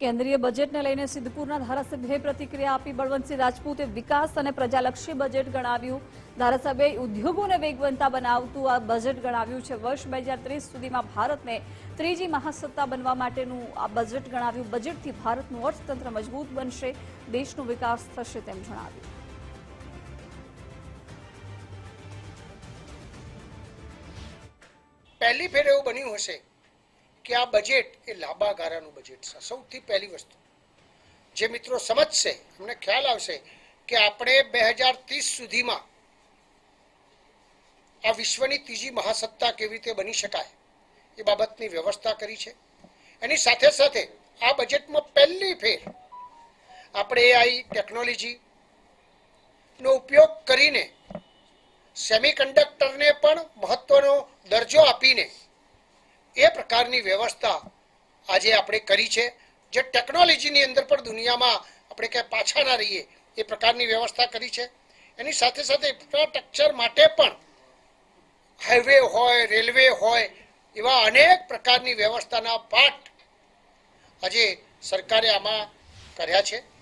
કેન્દ્રીય બજેટને લઈને સિદ્ધપુરના ધારાસભ્યએ પ્રતિક્રિયા આપી બળવંતસિંહ રાજપૂતે વિકાસ અને પ્રજાલક્ષી બજેટ ગણાવ્યું. ધારાસભ્યએ ઉદ્યોગોને વેગવંતા બનાવતું આ બજેટ ગણાવ્યું છે. વર્ષ બે હજાર ત્રીસ સુધીમાં ભારતને ત્રીજી મહાસત્તા બનવા માટેનું આ બજેટ ગણાવ્યું. બજેટથી ભારતનું અર્થતંત્ર મજબૂત બનશે, દેશનો વિકાસ થશે તેમ જણાવ્યું. પહેલી ફેર એવું બન્યું હશે કે આ બજેટ એ લાંબા ગાળાનું બજેટ છે. સૌથી પહેલી વસ્તુ. જે મિત્રો સમજશે એમને ખ્યાલ આવશે કે આપણે બે હજાર ત્રીસ સુધીમાં આ વિશ્વની ત્રીજી મહાસત્તા કેવી રીતે બની શકાય એ બાબતની વ્યવસ્થા કરી છે. એની સાથે સાથે આ બજેટમાં પહેલી ફેર આપણે એઆઈ ટેકનોલોજીનો ઉપયોગ કરીને સેમિકન્ડક્ટરને એ પ્રકારની વ્યવસ્થા આજે આપણે કરી છે. જે ટેકનોલોજીની અંદર પણ દુનિયામાં આપણે ક્યાંય પાછા ના રહીએ, એ પ્રકારની વ્યવસ્થા કરી છે. એની સાથે સાથે ઇન્ફ્રાસ્ટ્રક્ચર માટે પણ હાઈવે હોય રેલવે હોય, એવા અનેક પ્રકારની વ્યવસ્થાના પાઠ આજે સરકારે આમાં કર્યા છે.